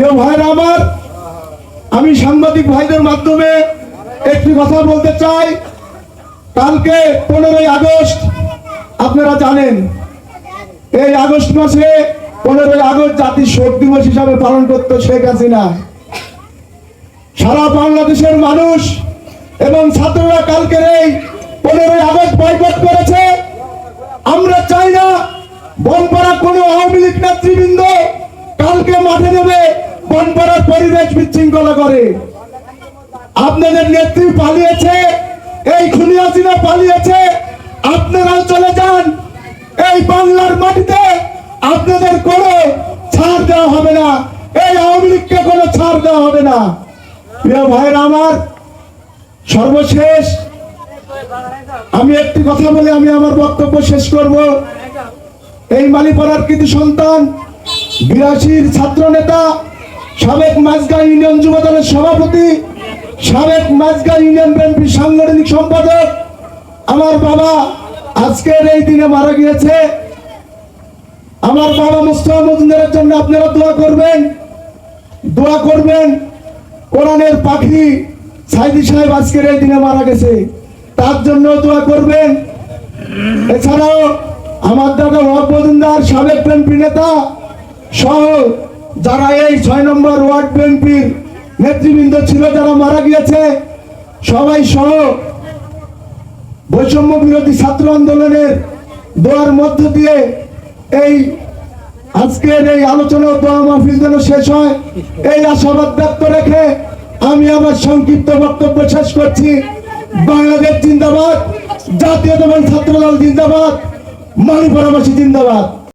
প্রিয় ভাইরা আমার, আমি সাংবাদিক ভাইদের মাধ্যমে একটি কথা বলতে চাই। কালকে পনেরোই আগস্ট, আপনারা জানেন, এই আগস্ট মাসে পনেরোই আগস্ট জাতির শোক দিবস হিসাবে পালন করতো শেখ হাসিনা। সারা বাংলাদেশের মানুষ এবং ছাত্ররা কালকের এই পনেরোই আগস্ট বয়কট করেছে। আমরা চাই না, বনপাড়া কোনো আওয়ামী লীগ নেতৃবৃন্দ কালকে মাঠে নেবে বনপাড়ার পরিবেশ বিশৃঙ্খলা করে। আপনাদের নেত্রী পালিয়েছে, এই খুনি পালিয়েছে আপনারাও চলে যান। এই বাংলার মাটিতে আপনাদের কোনো ছাড় দেওয়া হবে না। এই আওয়ামী লীগকে কোনো ছাড় দেওয়া হবে না। প্রিয় ভাইয়ের আমার, সর্বশেষ আমি একটি কথা বলে আমি আমার বক্তব্য শেষ করব। এই মালিপাড়ার কৃতি সন্তান, বিরাশির ছাত্র নেতা সাবেক মাঝগাঁ ইউনিয়ন যুব দলের সভাপতি, সাবেক মাঝগাঁ ইউনিয়ন বিএনপির সাংগঠনিক সম্পাদক, আমার বাবা আজকের এই দিনে মারা গিয়েছে। আমার বাবা মুস্তফা মজুমদারের জন্য আপনারা দোয়া করবেন দোয়া করবেন। কোরআনের পাখি সাইদি সাহেব আজকের এই দিনে মারা গেছে। তার জন্য দোয়া করবেন। এছাড়াও আমার দাদা ওয়াক মজুমদার সাবেক বিএনপি নেতা, সহ যারা এই ছয় নম্বর ওয়ার্ড বিএনপির নেতৃবৃন্দ ছিল, যারা মারা গিয়েছে, সবাই সহ বৈষম্য বিরোধী ছাত্র আন্দোলনের দোয়ার মধ্য দিয়ে এই আজকের এই আলোচনা দোয়া মাহফিল যেন শেষ হয়, এই আশাবাদ ব্যক্ত রেখে আমি আমার সংক্ষিপ্ত বক্তব্য শেষ করছি। বাংলাদেশ জিন্দাবাদ, জাতীয়তাবাদী ছাত্রদল জিন্দাবাদ মানিপুরাবাসী জিন্দাবাদ।